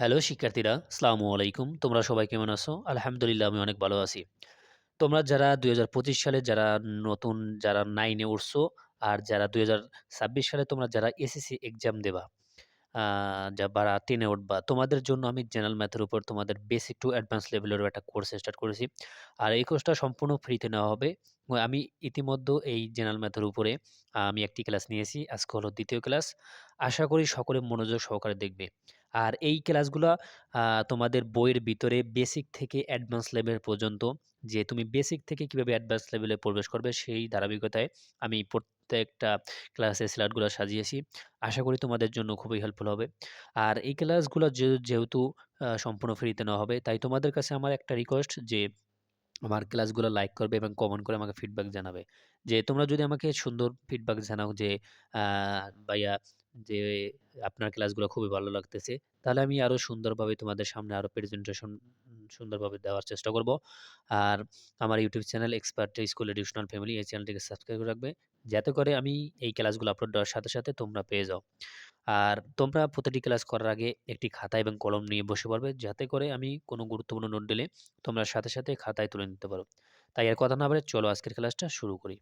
Hello শিক্ষার্থীরা, সালামু আলাইকুম। তোমরা সবাই কেমন আছো? আলহামদুলিল্লাহ আমি অনেক ভালো আছি। তোমরা যারা ২০২৫ সালে যারা নতুন যারা নাইনে উঠছো আর যারা ২০২৬ সালে তোমরা যারা এসএসসি এক্সাম দেবা, যা বারা 10 এ উঠবা, তোমাদের জন্য আমি জেনারেল ম্যাথের উপর তোমাদের বেসিক টু অ্যাডভান্স লেভেলেরও একটা কোর্স স্টার্ট করেছি। আর এই কোর্সটা সম্পূর্ণ ফ্রিতে নেওয়া হবে। আমি ইতিমধ্যে এই জেনারেল ম্যাথের উপরে আমি একটি ক্লাস নিয়েছি। আজকে হলো দ্বিতীয় ক্লাস। আশা করি সকলে মনোযোগ সহকারে দেখবে। আর এই ক্লাসগুলো তোমাদের বইয়ের ভিতরে বেসিক থেকে অ্যাডভান্স লেভেল পর্যন্ত যে তুমি বেসিক থেকে কীভাবে অ্যাডভান্স লেভেলে প্রবেশ করবে সেই ধারাবাহিকতায় আমি প্রত্যেকটা ক্লাসে স্লাইডগুলো সাজিয়েছি। আশা করি তোমাদের জন্য খুবই হেল্পফুল হবে। আর এই ক্লাসগুলো যেহেতু সম্পূর্ণ ফ্রিতে নেওয়া হবে, তাই তোমাদের কাছে আমার একটা রিকোয়েস্ট যে আমার ক্লাসগুলো লাইক করবে এবং কমেন্ট করে আমাকে ফিডব্যাক জানাবে। যে তোমরা যদি আমাকে সুন্দর ফিডব্যাক জানাও যে ভাইয়া যে আপনার ক্লাসগুলো খুবই ভালো লাগতেছে। তাহলে আমি আরও সুন্দরভাবে তোমাদের সামনে আরও প্রেজেন্টেশন সুন্দরভাবে দেওয়ার চেষ্টা করব। আর আমার YouTube channel expert school educational family এই চ্যানেলটিকে সাবস্ক্রাইব করে রাখবে। যাতে করে আমি এই ক্লাসগুলো আপলোড দেওয়ার সাথে, সাথে তোমরা পেয়ে যাও। আর তোমরা প্রতিটি ক্লাস করার আগে একটি খাতা এবং কলম নিয়ে বসে পড়বে যাতে করে আমি কোনো গুরুত্বপূর্ণ নোট দিলে তোমরা সাথে, সাথে খাতায় তুলে নিতে পারো। তাই আর কথা না বলে চলো আজকের ক্লাসটা শুরু করি।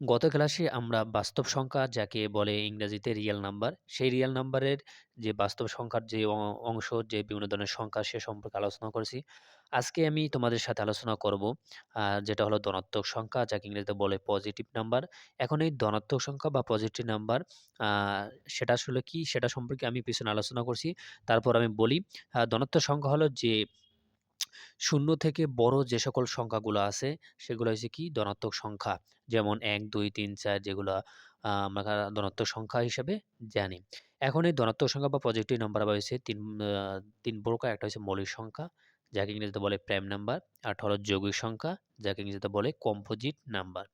গত ক্লাসে আমরা বাস্তব সংখ্যা যাকে বলে ইংরেজিতে রিয়েল নাম্বার, সেই রিয়েল নাম্বারের যে বাস্তব সংখ্যার যে অংশ যে বিভিন্ন ধরনের সংখ্যা সে সম্পর্কে আলোচনা করেছি। আজকে আমি তোমাদের সাথে আলোচনা করব যেটা হলো ধনাত্মক সংখ্যা যাকে ইংরেজিতে বলে পজিটিভ নাম্বার। এখন এই ধনাত্মক সংখ্যা বা পজিটিভ নাম্বার সেটা আসলে কি সেটা সম্পর্কে আমি পিছনে আলোচনা করছি। তারপর আমি বলি ধনাত্মক সংখ্যা হলো যে ০ থেকে বড় যে সকল সংখ্যাগুলো আছে, সেগুলো হচ্ছে কি ধনাত্মক সংখ্যা। যেমন এক, দুই, তিন, চার যেগুলো আমরা ধনাত্মক সংখ্যা হিসেবে জানি। এখন এই ধনাত্মক সংখ্যা বা পজিটিভ নাম্বার আবার হচ্ছে ৩ আ ৩ প্রকার। একটা হচ্ছে মৌলিক সংখ্যা, যাকে ইংরেজিতে বলে প্রাইম নাম্বার। আরেকটা হলো যৌগিক সংখ্যা, যাকে ইংরেজিতে বলে কম্পোজিট নাম্বার।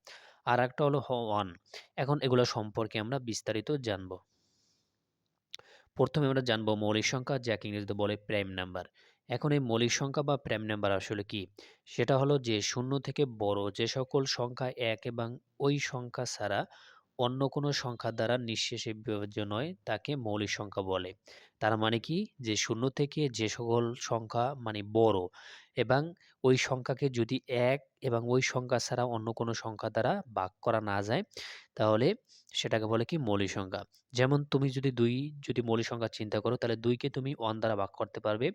আর একটা হলো 1 এখন এগুলো সম্পর্কে আমরা বিস্তারিত জানব। প্রথমে আমরা জানব মৌলিক সংখ্যা, যাকে ইংরেজিতে বলে প্রাইম নাম্বার। এখন এই মৌলিক সংখ্যা বা প্রাইম নাম্বার আসলে কি? সেটা হলো যে, শূন্য থেকে বড় যে সকল সংখ্যা এক এবং ওই সংখ্যা ছাড়া অন্য কোনো সংখ্যা দ্বারা নিঃশেষে বিভাজ্য নয়, তাকে মৌলিক সংখ্যা বলে। তার মানে কি? যে শূন্য থেকে যে সকল সংখ্যা মানে বড় এবং ওই সংখ্যাকে যদি এক এবং ওই সংখ্যা ছাড়া অন্য কোনো সংখ্যা দ্বারা ভাগ করা না যায়, তাহলে সেটাকে বলে কি মৌলিক সংখ্যা। যেমন তুমি যদি দুই, যদি মৌলিক সংখ্যা চিন্তা করো, তাহলে দুইকে তুমি 1 দ্বারা ভাগ করতে পারবে।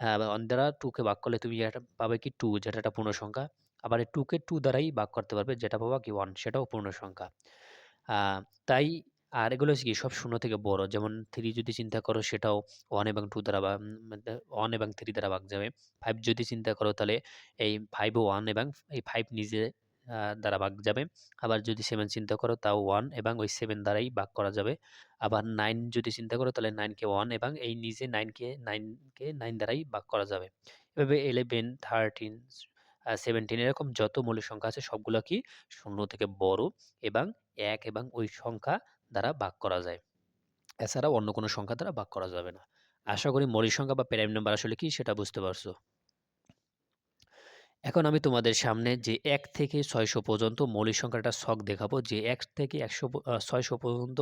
আ 1 দ্বারা 2 কে ভাগ করলে তুমি একটা পাবে কি টু যেটা একটা পূর্ণ সংখ্যা। আবার এই 2 কে 2 দ্বারাই ভাগ করতে পারবে, যেটা পাবা কি ওয়ান সেটাও পূর্ণ সংখ্যা। তাই আর এগুলো হচ্ছে কি সব শূন্য থেকে বড়। যেমন থ্রি যদি চিন্তা করো সেটাও ওয়ান এবং টু দ্বারা 1 এবং থ্রি দ্বারা ভাগ যাবে। ফাইভ যদি চিন্তা করো তাহলে এই 5 ও 1 এবং এই ফাইভ নিজে দ্বারা ভাগ যাবে। আবার যদি 7 চিন্তা করো তাও 1 এবং ওই 7 দ্বারাই ভাগ করা যাবে। আবার 9 যদি চিন্তা করো তাহলে 9 কে 1 এবং এই নিজে 9 কে 9 কে 9 দ্বারাই ভাগ করা যাবে। এভাবে 11, 13, আ 17 এরকম যত মৌলিক সংখ্যা আছে সবগুলা কি ০ থেকে বড় এবং ১ এবং ওই সংখ্যা দ্বারা ভাগ করা যায়। এছাড়াও অন্য কোনো সংখ্যা দ্বারা ভাগ করা যাবে না। আশা করি মৌলিক সংখ্যা বা প্রাইম নাম্বার আসলে কি সেটা বুঝতে পারছ। এখন আমি তোমাদের সামনে যে এক থেকে ৬০০ পর্যন্ত মৌলিক একটা ছক দেখাবো যে এক থেকে একশো ছয়শো পর্যন্ত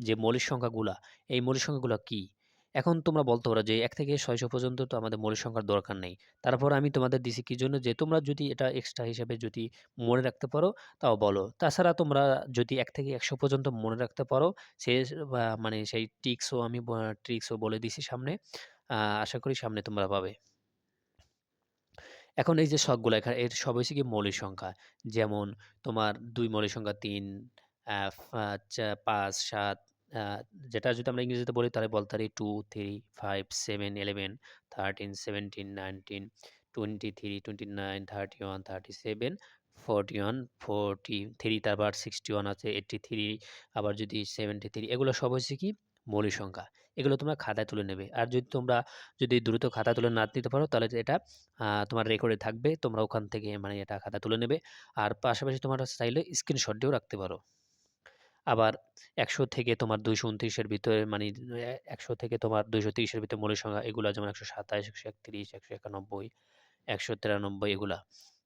যে মৌলিক সংখ্যাগুলা, এই মৌলিক সংখ্যাগুলা কি? এখন তোমরা বলতে পারো যে এক থেকে ৬০০ পর্যন্ত তো আমাদের মৌলিক সংখ্যার দরকার নেই। তারপর আমি তোমাদের দিছি কি জন্য? যে তোমরা যদি এটা এক্সট্রা হিসেবে যদি মনে রাখতে পারো তাও বলো। তাছাড়া তোমরা যদি এক থেকে ১০০ পর্যন্ত মনে রাখতে পারো সে মানে সেই ট্রিক্সও আমি ট্রিক্সও বলে দিছি সামনে। আশা করি সামনে তোমরা পাবে। এখন এই যে ছকগুলা এখানে এর সব হয়েছে কি মৌলিক সংখ্যা। যেমন তোমার দুই মৌলিক সংখ্যা ৩, আ ফা চা ৫, ৭ যেটা যদি আমরা ইংরেজিতে বলি তাহলে বলতে পারি 2, 3, 5, 7, 11, 13, 17, 19, 23, 29, 31, 37, 41, 43 তারপর 61 আছে, 83 আবার যদি 73 এগুলো সব হইছে কি মৌলিক সংখ্যা। এগুলো তোমরা খাতায় তুলে নেবে। আর যদি তোমরা যদি দ্রুত খাতা তুলে না দিতে পারো তাহলে এটা তোমার রেকর্ডে থাকবে। তোমরা ওখান থেকে মানে এটা খাতা তুলে নেবে। আর পাশাপাশি তোমরা চাইলে স্ক্রিনশট দিয়েও রাখতে পারো। আবার ১০০ থেকে তোমার দুইশো উনত্রিশের ভিতরে মানে একশো থেকে তোমার ২৩০ এর ভিতরে মৌলিক সংখ্যা এগুলা যেমন ১২৭, ১৩১, ১৯১, ১৯৩ এগুলা।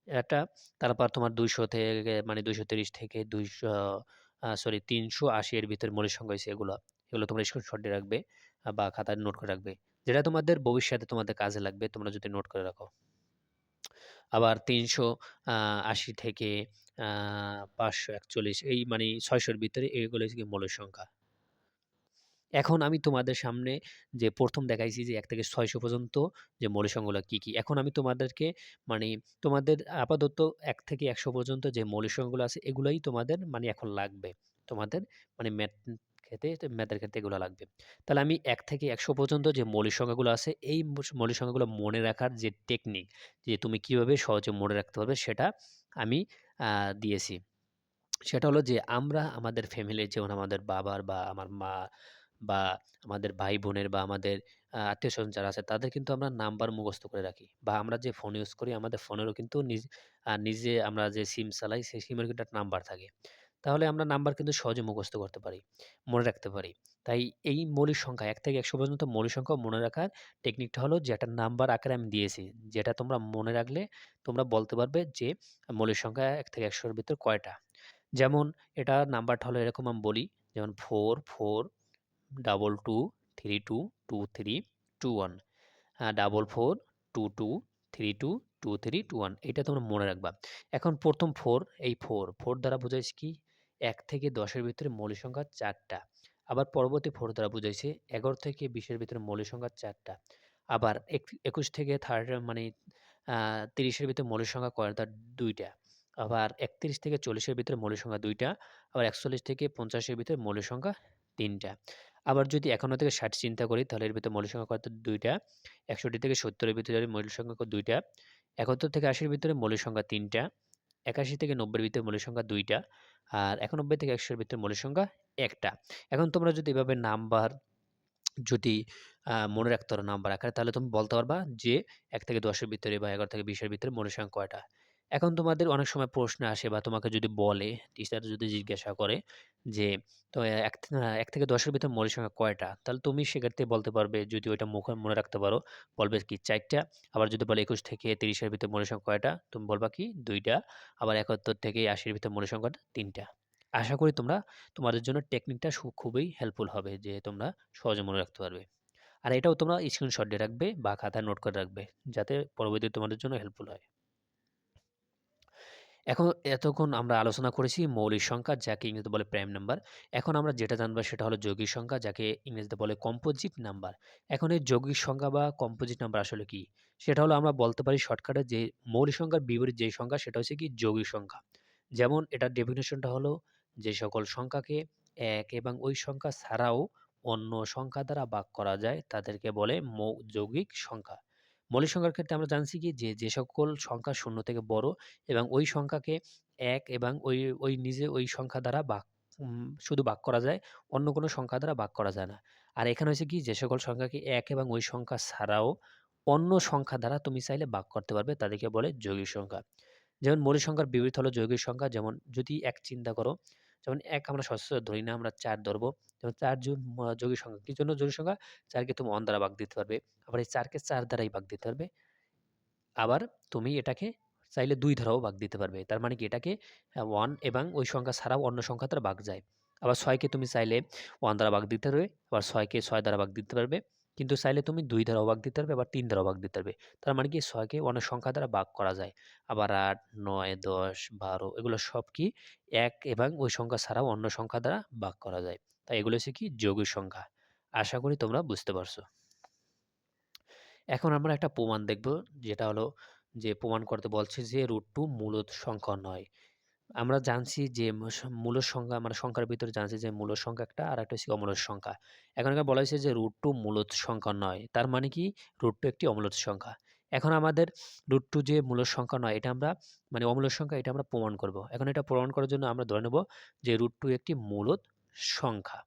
এটা তারপর তোমার ২০০ থেকে মানে ২৩০ থেকে দুইশো সরি তিনশো আশি এর ভিতরে মৌলিক সংখ্যা হয়েছে এগুলা। এগুলো তোমরা স্ক্রিনশট দিয়ে রাখবে বা খাতায় নোট করে রাখবে। যেটা তোমাদের ভবিষ্যতে তোমাদের কাজে লাগবে তোমরা যদি নোট করে রাখো। আবার ৩৮০ থেকে আ ৫৪১ এই মানে ছয়শোর ভিতরে এগুলো হচ্ছে মৌলিক সংখ্যা। এখন আমি তোমাদের সামনে যে প্রথম দেখাইছি যে এক থেকে ৬০০ পর্যন্ত যে মৌলিক সংখ্যাগুলো কী, কী? এখন আমি তোমাদেরকে মানে তোমাদের আপাতত এক থেকে ১০০ পর্যন্ত যে মৌলিক সংখ্যাগুলো আছে এগুলাই তোমাদের মানে এখন লাগবে। তোমাদের মানে ম্যাথ ক্ষেত্রে ম্যাথের ক্ষেত্রে এগুলো লাগবে। তাহলে আমি এক থেকে ১০০ পর্যন্ত যে মৌলিক সংখ্যাগুলো আছে, এই মৌলিক সংখ্যাগুলো মনে রাখার যে টেকনিক যে তুমি কীভাবে সহজে মনে রাখতে পারবে, সেটা আমি দিয়েছি। সেটা হলো যে আমরা আমাদের ফ্যামিলির যেমন আমাদের বাবার বা আমার মা বা আমাদের ভাই-বোনের বা আমাদের আত্মীয় আত্মীয়স্বজন যারা আছে, তাদের কিন্তু আমরা নাম্বার মুখস্থ করে রাখি। বা আমরা যে ফোন ইউজ করি, আমাদের ফোনেরও কিন্তু নিজ নিজে আমরা যে সিম চালাই, সেই সিমের কিন্তু একটা নাম্বার থাকে। তাহলে আমরা নাম্বার কিন্তু সহজে মুখস্থ করতে পারি, মনে রাখতে পারি। তাই এই মৌলিক সংখ্যা এক থেকে ১০০ পর্যন্ত মৌলিক সংখ্যা মনে রাখার টেকনিকটা হলো যে একটা নাম্বার আকারে আমি দিয়েছি। যেটা তোমরা মনে রাখলে তোমরা বলতে পারবে যে মৌলিক সংখ্যা এক থেকে ১০০ এর ভিতর কয়টা। যেমন এটা নাম্বারটা হলো এরকম আমি বলি যেমন ৪, ৪ double two three two two three two one double four two two three two two three two one এটা তোমরা মনে রাখবা এখন প্রথম ফোর এই ফোর ফোর দ্বারা বোঝাইছে কি এক থেকে দশের ভিতরে মৌলিক সংখ্যা চারটা। আবার পরবর্তী ফোর দ্বারা বুঝাইছে, এগারো থেকে বিশের ভিতরে মৌলিক সংখ্যা চারটা। আবার একুশ থেকে থার্ড মানে তিরিশের ভিতরে মৌলিক সংখ্যা কয়টা দুইটা। আবার একত্রিশ থেকে চল্লিশের ভিতরে মৌলিক সংখ্যা দুইটা। আবার একচল্লিশ থেকে পঞ্চাশের ভিতরে মৌলিক সংখ্যা তিনটা। আবার যদি একান্ন থেকে ষাট চিন্তা করি, তাহলে এর ভিতরে মৌলিক সংখ্যা কত? দুইটা। একষট্টি থেকে সত্তরের ভিতরে মৌলিক সংখ্যা দুইটা। একাত্তর থেকে আশির ভিতরে মৌলিক সংখ্যা তিনটা। একাশি থেকে নব্বইয়ের ভিতরে মৌলিক সংখ্যা দুইটা, আর একানব্বই থেকে একশোর ভিতরে মৌলিক সংখ্যা একটা। এখন তোমরা যদি এভাবে নাম্বার যদি মনে রাখতে পারো নাম্বার আকারে, তাহলে তুমি বলতে পারবা যে এক থেকে দশের ভিতরে বা এগারো থেকে বিশের ভিতরে মৌলিক সংখ্যা কয়টা। এখন তোমাদের অনেক সময় প্রশ্ন আসে বা তোমাকে যদি বলে টিচার যদি জিজ্ঞাসা করে যে, তো এক এক থেকে দশের ভিতরে মৌলিক সংখ্যা কয়টা? তাহলে তুমি সেক্ষেত্রে বলতে পারবে, যদি ওইটা মুখ মনে রাখতে পারো, বলবে কি চারটা, আবার যদি বলে একুশ থেকে তিরিশের ভিতরে মৌলিক সংখ্যা কয়টা, তুমি বলবা কি দুইটা, আবার একাত্তর থেকে আশির ভিতরে মৌলিক সংখ্যাটা তিনটা। আশা করি তোমরা তোমাদের জন্য টেকনিকটা খুবই হেল্পফুল হবে যে তোমরা সহজে মনে রাখতে পারবে। আর এটাও তোমরা স্ক্রিনশট দিয়ে রাখবে বা খাতায় নোট করে রাখবে, যাতে পরবর্তীতে তোমাদের জন্য হেল্পফুল হয়। এখন এতক্ষণ আমরা আলোচনা করেছি মৌলিক সংখ্যা, যাকে ইংরেজিতে বলে প্রাইম নাম্বার এখন আমরা যেটা জানব সেটা হলো যৌগিক সংখ্যা, যাকে ইংরেজিতে বলে কম্পোজিট নাম্বার এখন এই যৌগিক সংখ্যা বা কম্পোজিট নাম্বার আসলে কি? সেটা হলো আমরা বলতে পারি শর্টকাটে যে মৌলিক সংখ্যার বিপরীত যে সংখ্যা, সেটা হচ্ছে কি যৌগিক সংখ্যা। যেমন এটার ডেফিনেশনটা হলো যে সকল সংখ্যাকে এক এবং ওই সংখ্যা ছাড়াও অন্য সংখ্যা দ্বারা ভাগ করা যায়, তাদেরকে বলে মৌ, যৌগিক সংখ্যা। মৌলিক সংখ্যার ক্ষেত্রে আমরা জানছি কি? যে যে সকল সংখ্যা শূন্য থেকে বড় এবং ওই সংখ্যাকে এক এবং ওই ওই নিজে ওই সংখ্যা দ্বারা ভাগ শুধু ভাগ করা যায়, অন্য কোনো সংখ্যা দ্বারা ভাগ করা যায় না। আর এখানে হচ্ছে কি? যে সকল সংখ্যাকে এক এবং ওই সংখ্যা ছাড়াও অন্য সংখ্যা দ্বারা তুমি চাইলে ভাগ করতে পারবে, তাদেরকে বলে যৌগিক সংখ্যা। যেমন মৌলিক সংখ্যার বিপরীত হলো যৌগিক সংখ্যা। যেমন যদি এক চিন্তা করো যেমন এক আমরা সচরাচর ধরি না, আমরা চার ধরবো। যেমন চার যৌগিক সংখ্যা। কি জন্য যৌগিক সংখ্যা? চারকে তুমি অন দ্বারা ভাগ দিতে পারবে। আবার এই চারকে চার দ্বারাই ভাগ দিতে পারবে। আবার তুমি এটাকে চাইলে দুই ধারাও ভাগ দিতে পারবে। তার মানে কি? এটাকে ওয়ান এবং ওই সংখ্যা ছাড়াও অন্য সংখ্যা দ্বারা ভাগ যায়। আবার ছয়কে তুমি চাইলে ওয়ান দ্বারা ভাগ দিতে পারবে। আবার ছয়কে ছয় দ্বারা ভাগ দিতে পারবে। কিন্তু চাইলে তুমি দুই দ্বারা অবাক দিতে পারবে আবার তিন দ্বারা অবাক দিতে পারবে। তার মানে কি? ছয়কে অনেক সংখ্যা দ্বারা ভাগ করা যায়। আবার আট, নয়, দশ, বারো এগুলো সব কি? এক এবং ওই সংখ্যা ছাড়াও অন্য সংখ্যা দ্বারা ভাগ করা যায়। তাই এগুলো হচ্ছে কি? যৌগিক সংখ্যা। আশা করি তোমরা বুঝতে পারছ। এখন আমরা একটা প্রমাণ দেখব। যেটা হলো যে প্রমাণ করতে বলছে যে রুট টু মূলত সংখ্যা নয়। আমরা জানছি যে মূল সংখ্যা মানে সংখ্যার ভিতরে জানছি যে মূল সংখ্যা একটা আর একটা হচ্ছে অমূলত সংখ্যা। এখন বলা হয়েছে যে রুট টু মূলত সংখ্যা নয়। তার মানে কি? রুট টু একটি অমূলত সংখ্যা। এখন আমাদের রুট টু যে মূল সংখ্যা নয়, এটা আমরা মানে অমূলত সংখ্যা এটা আমরা প্রমাণ করব। এখন এটা প্রমাণ করার জন্য আমরা ধরে নেব যে রুট টু একটি মূলত সংখ্যা।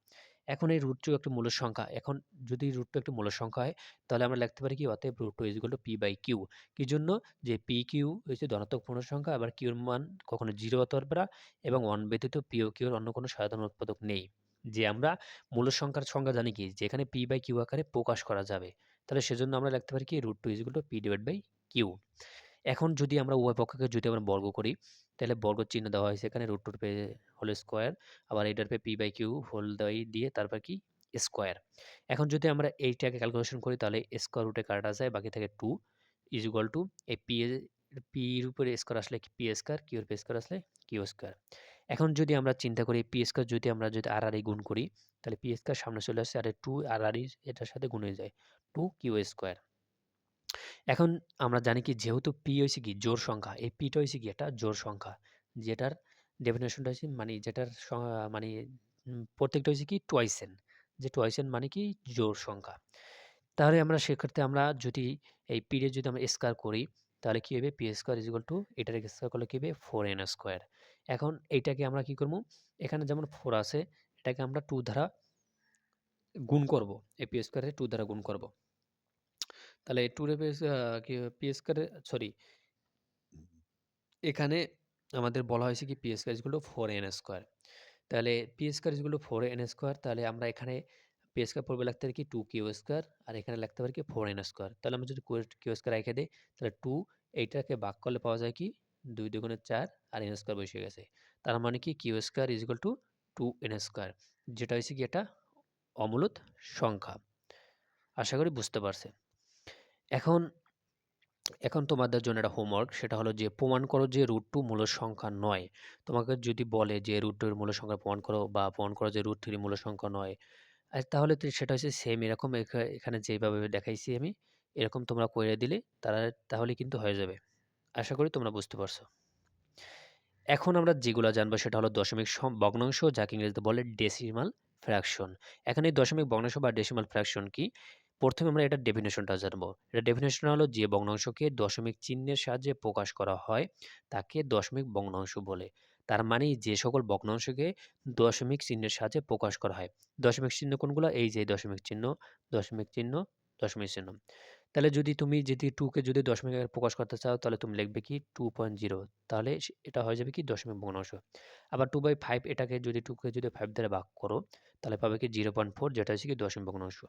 এখন এই রুট টু একটি মূল সংখ্যা। এখন যদি রুট টু একটি মূল সংখ্যা হয়, তাহলে আমরা লিখতে পারি কি? অতএব root two is equal to P by Q কি জন্য? যে পি কিউ হচ্ছে ধনাত্মক পূর্ণ সংখ্যা, আবার কিউর মান কখনো জিরো হতে পারবে না এবং ওয়ান ব্যতীত পি ও কিউর অন্য কোনো সাধারণ উৎপাদক নেই। যে আমরা মূল সংখ্যার সংখ্যা জানি কি? যেখানে পি বাই কিউ আকারে প্রকাশ করা যাবে। তাহলে সেজন্য আমরা লিখতে পারি কি? Root two is equal to P divide by Q এখন যদি আমরা উভয় পক্ষকে যদি আমরা বর্গ করি, তাহলে বর্গ চিহ্ন দেওয়া হয়েছে এখানে রুট টুর পে হোল স্কোয়ার আবার এটার পে পি বাই কিউ হোল দেওয়াই দিয়ে তারপর কি? স্কোয়ার এখন যদি আমরা এইটাকে ক্যালকুলেশন করি, তাহলে স্কোয়ার রুটে কাটা যায়, বাকি থাকে টু ইজ ইকুয়াল টু এই পি পির উপরে স্কোয়ার আসলে পি স্কোয়ার কিউর পি স্কোয়ার আসলে কিউ স্কোয়ার এখন যদি আমরা চিন্তা করি পি স্কোয়ার যদি আমরা যদি আর আর গুণ করি, তাহলে পি স্কোয়ার সামনে চলে আসছে আর টু আর আর এটার সাথে গুণ হয়ে যায় টু কিউ স্কোয়ার এখন আমরা জানি কি, যেহেতু পি হয়েছে কি জোর সংখ্যা। এই পিটা হয়েছে কি, একটা জোর সংখ্যা। যেটার ডেফিনেশনটা হচ্ছে মানে যেটার মানে প্রত্যেকটা হয়েছে কি টোয়াইসেন যে টোয়াইসেন মানে কি জোর সংখ্যা। তাহলে আমরা সেক্ষেত্রে আমরা যদি এই পিডে যদি আমরা স্কোয়ার করি, তাহলে কী হবে P square is equal to এটার স্কোয়ার করলে কী হবে ফোর এন স্কোয়ার এখন এইটাকে আমরা কি করব? এখানে যেমন ফোর আছে, এটাকে আমরা টু দ্বারা গুণ করব। এই পি স্কোয়ারে টু দ্বারা গুণ করব। তাহলে টু রে কি পি স্কোয়ারে সরি এখানে আমাদের বলা হয়েছে কি P square is two four N square তাহলে P square is four N square তাহলে আমরা এখানে পি স্কোয়ার পূর্বে লিখতে পারি কি টু কিউ স্কোয়ার আর এখানে লাগতে পারি কি ফোর এন স্কোয়ার তাহলে আমরা যদি কিউ স্কোয়ার রেখে দিই তাহলে টু এইটাকে বাক করলে পাওয়া যায় কি দুই দুগুণে চার আর এন স্কোয়ার বসে গেছে। তার মানে কি Q square is equal to two N square যেটা হয়েছে কি এটা অমূলত সংখ্যা। আশা করি বুঝতে পারছে এখন এখন তোমাদের জন্য একটা হোমওয়ার্ক সেটা হলো যে প্রমাণ করো যে রুট টু মূল সংখ্যা নয়। তোমাকে যদি বলে যে রুট টুর মূল সংখ্যা প্রমাণ করো বা প্রমাণ করো যে রুট থ্রি মূল সংখ্যা নয় তাহলে সেটা হচ্ছে সেম এরকম এখানে যেভাবে দেখাইছি আমি, এরকম তোমরা করে দিলে তারা, তাহলে কিন্তু হয়ে যাবে। আশা করি তোমরা বুঝতে পারছ। এখন আমরা যেগুলো জানব সেটা হলো দশমিক ভগ্নাংশ, যাকে ইংরেজিতে বলে ডেসিমাল ফ্র্যাকশন এখানে দশমিক, ভগ্নাংশ বা ডেসিমাল ফ্র্যাকশন কি? প্রথমে আমরা এটার ডেফিনেশনটা জানব। এটা ডেফিনেশন হলো যে ভগ্নাংশকে দশমিক চিহ্নের সাহায্যে প্রকাশ করা হয়, তাকে দশমিক ভগ্নাংশ বলে। তার মানে যে সকল ভগ্নাংশকে দশমিক চিহ্নের সাহায্যে প্রকাশ করা হয়। দশমিক চিহ্ন কোনগুলো? এই যে দশমিক চিহ্ন দশমিক চিহ্ন দশমিক চিহ্ন। তাহলে যদি তুমি যদি টুকে যদি দশমিক প্রকাশ করতে চাও, তাহলে তুমি লিখবে কি? টু পয়েন্ট জিরো তাহলে এটা হয়ে যাবে কি? দশমিক ভগ্নাংশ আবার টু বাই ফাইভ এটাকে যদি টুকে যদি ফাইভ দ্বারা ভাগ করো, তাহলে পাবে কি? জিরো পয়েন্ট ফোর যেটা হচ্ছে কি? দশমিক ভগ্নাংশ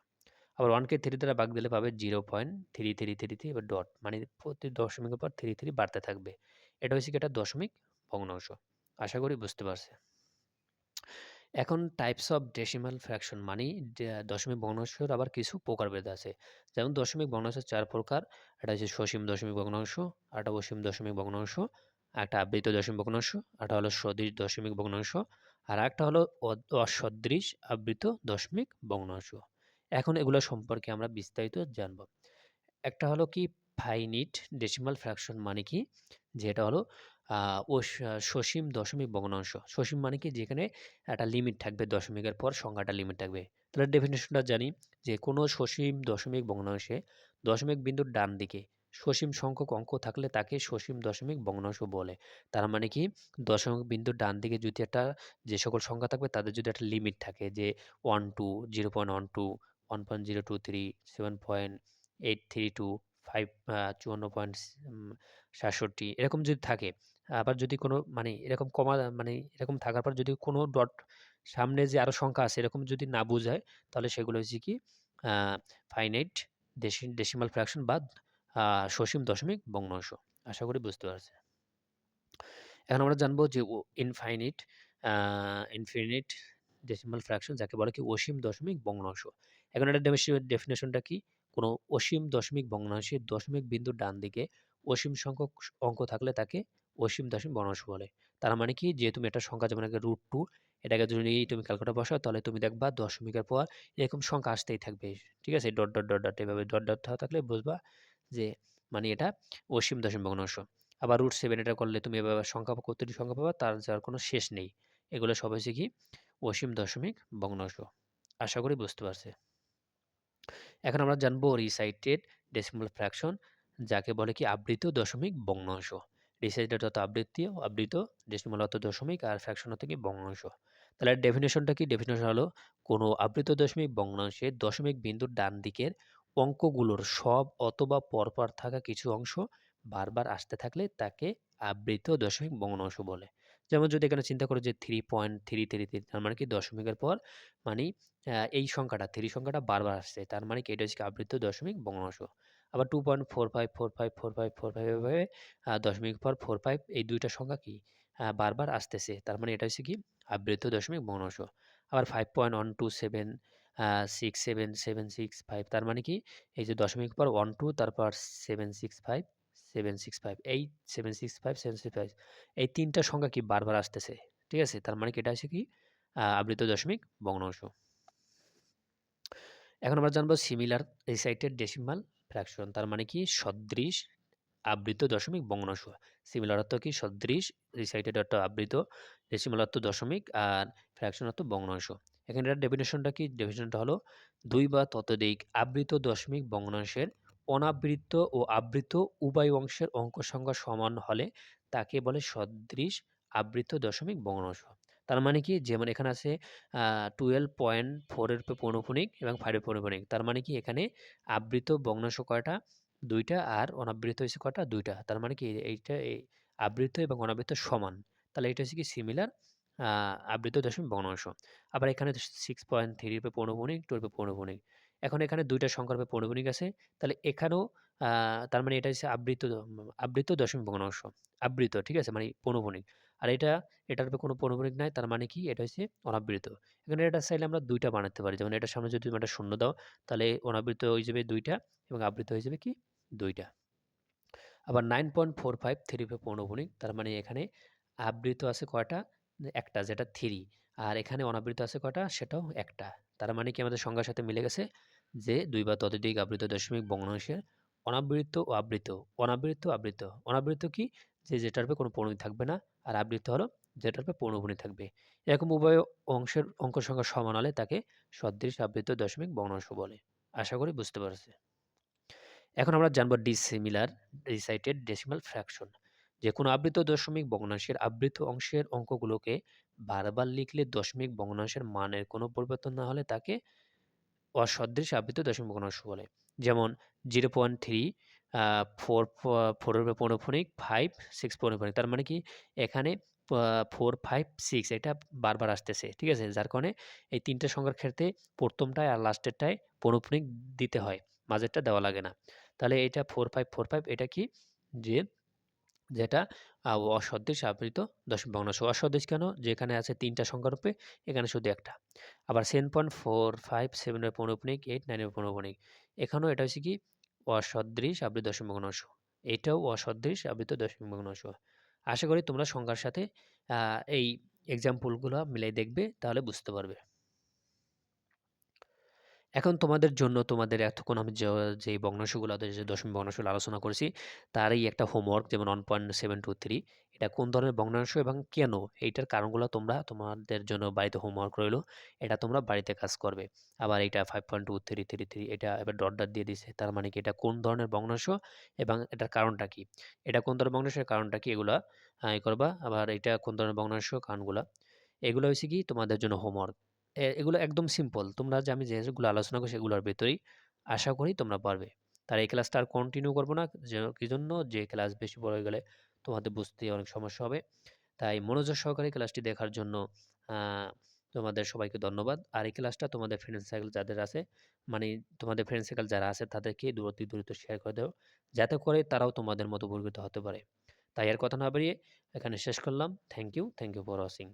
আবার ওয়ানকে থ্রি দ্বারা ভাগ দিলে পাবে zero point three three three three এবার ডট মানে প্রতি দশমিকের পর থ্রি থ্রি বাড়তে থাকবে। এটা হচ্ছে কি একটা দশমিক ভগ্নাংশ। আশা করি বুঝতে পারছে। এখন টাইপস অফ ডেসিমাল ফ্র্যাকশন মানে দশমিক ভগ্নাংশের আবার কিছু প্রকারভেদ আছে। যেমন দশমিক ভগ্নাংশের চার প্রকার, একটা হচ্ছে সসীম দশমিক ভগ্নাংশ, একটা অসীম দশমিক ভগ্নাংশ, একটা আবৃত দশমিক ভগ্নাংশ, একটা হলো সদৃশ দশমিক ভগ্নাংশ, আর একটা হলো অসদৃশ আবৃত দশমিক ভগ্নাংশ। এখন এগুলো সম্পর্কে আমরা বিস্তারিত জানব। একটা হলো কি ফাইনিট ডেসিমাল ফ্র্যাকশন মানে কি? যেটা হলো ও সসীম দশমিক ভগ্নাংশ সসীম মানে কি? যেখানে একটা লিমিট থাকবে দশমিকের পর সংখ্যাটা লিমিট থাকবে। তাহলে ডেফিনেশনটা জানি যে কোনো সসীম দশমিক ভগ্নাংশে দশমিক বিন্দুর ডান দিকে সসীম সংখ্যক অঙ্ক থাকলে তাকে সসীম দশমিক ভগ্নাংশ বলে। তার মানে কি? দশমিক বিন্দুর ডান দিকে যদি একটা যে সকল সংখ্যা থাকবে, তাদের যদি একটা লিমিট থাকে যে one two zero point one two one point zero two three seven point eight three two five চুয়ান্ন পয়েন্ট সাতষট্টি, এরকম যদি থাকে, আবার যদি কোনো মানে এরকম কমা মানে এরকম থাকার পর যদি কোনো ডট সামনে যে আরও সংখ্যা আছে, এরকম যদি না বোঝায়, তাহলে সেগুলো হচ্ছে কি ফাইনাইট ডেসি ডেসিমাল ফ্র্যাকশন বা সসীম দশমিক ভগ্নাংশ আশা করি বুঝতে পারছে এখন আমরা জানব যে ইনফাইনিট ইনফিনিট ডেসিমাল ফ্র্যাকশন যাকে বলে কি, অসীম দশমিক ভগ্নাংশ এখন এটা ডেফিনেশনটা কি? কোনো অসীম দশমিক ভগ্নাংশের দশমিক বিন্দুর ডান দিকে অসীম সংখ্যক অঙ্ক থাকলে তাকে অসীম দশমিক ভগ্নাংশ বলে। তার মানে কি? যে তুমি একটা সংখ্যা যেমন রুট টু এটাকে যদি তুমি ক্যালকুলেটার বসাও, তাহলে তুমি দেখবা দশমিকের পর এরকম সংখ্যা আসতেই থাকবে। ঠিক আছে? ডট ডট ডট ডট এভাবে ডট ডট থাকলে বুঝবা যে মানে এটা অসীম দশমিক ভগ্নাংশ আবার রুট সেভেন এটা করলে তুমি এভাবে সংখ্যা কতটি সংখ্যা পাবা, তার যার কোনো শেষ নেই। এগুলো সব হচ্ছে কি? অসীম দশমিক ভগ্নাংশ আশা করি বুঝতে পারছে। এখন আমরা জানব রিসাইটেড ডেসিমাল ফ্র্যাকশন যাকে বলে কি আবৃত দশমিক ভগ্নাংশ। রিসাইটেড অর্থ আবৃত্তি, আবৃত ডেসিমাল অর্থ দশমিক আর ফ্র্যাকশন অর্থ কি ভগ্নাংশ। তাহলে ডেফিনেশনটা কি? ডেফিনেশন হলো কোনো আবৃত দশমিক ভগ্নাংশে দশমিক বিন্দুর ডান দিকের অঙ্কগুলোর সব অথবা পরপর থাকা কিছু অংশ বারবার আসতে থাকলে তাকে আবৃত দশমিক ভগ্নাংশ বলে। যেমন যদি এখানে চিন্তা করো যে three point three three three তার মানে কি দশমিকের পর মানে এই সংখ্যাটা থ্রি সংখ্যাটা বারবার আসছে, তার মানে কি এটা হচ্ছে আবৃত দশমিক ভগ্নাংশ আবার two point four five four five four five four five এভাবে দশমিক পর ফোর ফাইভ এই দুইটা সংখ্যা কি বারবার আসতেছে, তার মানে এটা হচ্ছে কি আবৃত দশমিক ভগ্নাংশ আবার five point one two seven six seven seven six five তার মানে কি এই যে দশমিক পর ওয়ান টু তারপর seven six five seven six five eight seven six five seven six five এই তিনটা সংখ্যা কি বারবার আসতেছে? ঠিক আছে? তার মানে কি এটা আছে কি? আবৃত দশমিক ভগ্নাংশ। এখন আমরা জানব সিমিলার রিসাইটেড ডেসিমাল ফ্র্যাকশন তার মানে কি সদৃশ আবৃত দশমিক ভগ্নাংশ। সিমিলার অর্থ কি? সদৃশ রিসাইটেড অর্থ আবৃত ডেসিমাল অর্থ দশমিক আর ফ্র্যাকশন অর্থ ভগ্নাংশ। এখানে ডেফিনেশনটা কি? ডেফিনেশনটা হলো দুই বা ততোধিক আবৃত দশমিক ভগ্নাংশের অনাবৃত ও আবৃত উভয় অংশের অঙ্ক সংখ্যা সমান হলে তাকে বলে সদৃশ আবৃত দশমিক ভগ্নাংশ তার মানে কি? যেমন এখানে আছে টুয়েলভ পয়েন্ট ফোরের পৌনপুনিক এবং ফাইভের পৌনপুনিক তার মানে কি? এখানে আবৃত ভগ্নাংশ কয়টা? দুইটা আর অনাবৃত হয়েছে কয়টা? দুইটা। তার মানে কি? এইটা এই আবৃত এবং অনাবৃত সমান। তাহলে এটা হচ্ছে কি? সিমিলার আবৃত দশমিক ভগ্নাংশ আবার এখানে সিক্স পয়েন্ট থ্রি রূপে পৌনপুনিক টু রূপে পৌনপুনিক এখন এখানে দুইটা রূপে পৌনপুনিক আছে। তাহলে এখানেও তার মানে এটা হচ্ছে আবৃত আবৃত দশমিক ভগ্নাংশ আবৃত ঠিক আছে? মানে পৌনপুনিক আর এটা, এটার উপরে কোনো পৌনপুনিক নাই, তার মানে কি? এটা হচ্ছে অনাবৃত এখানে এটা চাইলে আমরা দুইটা বানাতে পারি। যেমন এটার সামনে যদি তুমি একটা শূন্য দাও, তাহলে অনাবৃত হয়ে যাবে দুইটা এবং আবৃত হয়ে যাবে কি? দুইটা। আবার nine point four five three পৌনপুনিক তার মানে এখানে আবৃত আছে কয়টা? একটা, যেটা থ্রি আর এখানে অনাবৃত আছে কয়টা? সেটাও একটা। তার মানে কি আমাদের সংখ্যার সাথে মিলে গেছে? যে দুই বা ততোধিক আবৃত দশমিক ভগ্নাংশের অনাবৃত ও আবৃত। অনাবৃত আবৃত। অনাবৃত কি? যে যেটার উপরে কোনো পৌনভূমি থাকবে না। আর আবৃত হলো যেটার উপরে পৌনভূমি থাকবে। এরকম উভয় অংশের অঙ্ক সংখ্যা সমান হলে তাকে সদৃশ আবৃত দশমিক ভগ্নাংশ বলে। আশা করি বুঝতে পারছে। এখন আমরা জানব ডিসিমিলার রিসাইটেড ডেসিমাল ফ্র্যাকশন। যে কোনো আবৃত দশমিক ভগ্নাংশের আবৃত অংশের অঙ্কগুলোকে বারবার লিখলে দশমিক ভগ্নাংশের মানের কোনো পরিবর্তন না হলে তাকে অসদৃশ আবৃত দশমিক ভগ্নাংশ বলে। যেমন জিরো পয়েন্ট থ্রি ফোর ফোরের পৌনফোনিক ফাইভ সিক্স পৌনফোনিক। তার মানে কি? এখানে ফোর ফাইভ সিক্স এটা বারবার আসতেছে, ঠিক আছে? যার কারণে এই তিনটে সংখ্যার ক্ষেত্রে প্রথমটায় আর লাস্টেরটায় পৌনফোনিক দিতে হয়, মাঝেরটা দেওয়া লাগে না। তাহলে এটা ফোর ফাইভ ফোর ফাইভ এটা কি? যে যেটা অসদৃশ আবৃত দশমিক ভগ্নাংশ অসদৃশ কেন? যেখানে আছে তিনটা সংখ্যার রূপে এখানে শুধু একটা। আবার সেভেন পয়েন্ট ফোর ফাইভ সেভেনের পৌনপুনিক এইট নাইনের পৌনপুনিক এখানেও এটা হচ্ছে কি? অসদৃশ আবৃত দশমিক ভগ্নাংশ এটাও অসদৃশ আবৃত দশমিক ভগ্নাংশ আশা করি তোমরা সংখ্যার সাথে এই এক্সাম্পলগুলো মিলাই দেখবে, তাহলে বুঝতে পারবে। এখন তোমাদের জন্য তোমাদের এতক্ষণ আমি যে ভগ্নাংশগুলো যে দশমিক ভগ্নাংশগুলো আলোচনা করেছি, তারই একটা হোমওয়ার্ক যেমন one point seven two three এটা কোন ধরনের ভগ্নাংশ এবং কেন? এইটার কারণগুলো তোমরা তোমাদের জন্য বাড়িতে হোমওয়ার্ক রইল, এটা তোমরা বাড়িতে কাজ করবে। আবার এটা five point two three three three এটা এবার ডট ডট দিয়ে দিছে, তার মানে কি এটা কোন ধরনের ভগ্নাংশ এবং এটার কারণটা কি? এটা কোন ধরনের ভগ্নাংশের কারণটা কি এগুলা? করবা। আবার এটা কোন ধরনের ভগ্নাংশ কারণগুলা? এগুলো হচ্ছে কি তোমাদের জন্য হোমওয়ার্ক এগুলো একদম সিম্পল তোমরা যে আমি যেগুলো আলোচনা করি সেগুলোর ভেতরেই আশা করি তোমরা পারবে। তার এই ক্লাসটা আর কন্টিনিউ করব না কি জন্য? যে ক্লাস বেশি বড় হয়ে গেলে তোমাদের বুঝতে অনেক সমস্যা হবে। তাই মনোযোগ সহকারে ক্লাসটি দেখার জন্য তোমাদের সবাইকে ধন্যবাদ। আর এই ক্লাসটা তোমাদের ফ্রেন্ড সার্কেল যাদের আছে মানে তোমাদের ফ্রেন্ড সার্কেল যারা আছে তাদেরকে দূরত্ব দূরত্ব শেয়ার করে দেও। যাতে করে তারাও তোমাদের মতো উপকৃত হতে পারে। তাই এর কথা না বাড়িয়ে এখানে শেষ করলাম। Thank you thank you for watching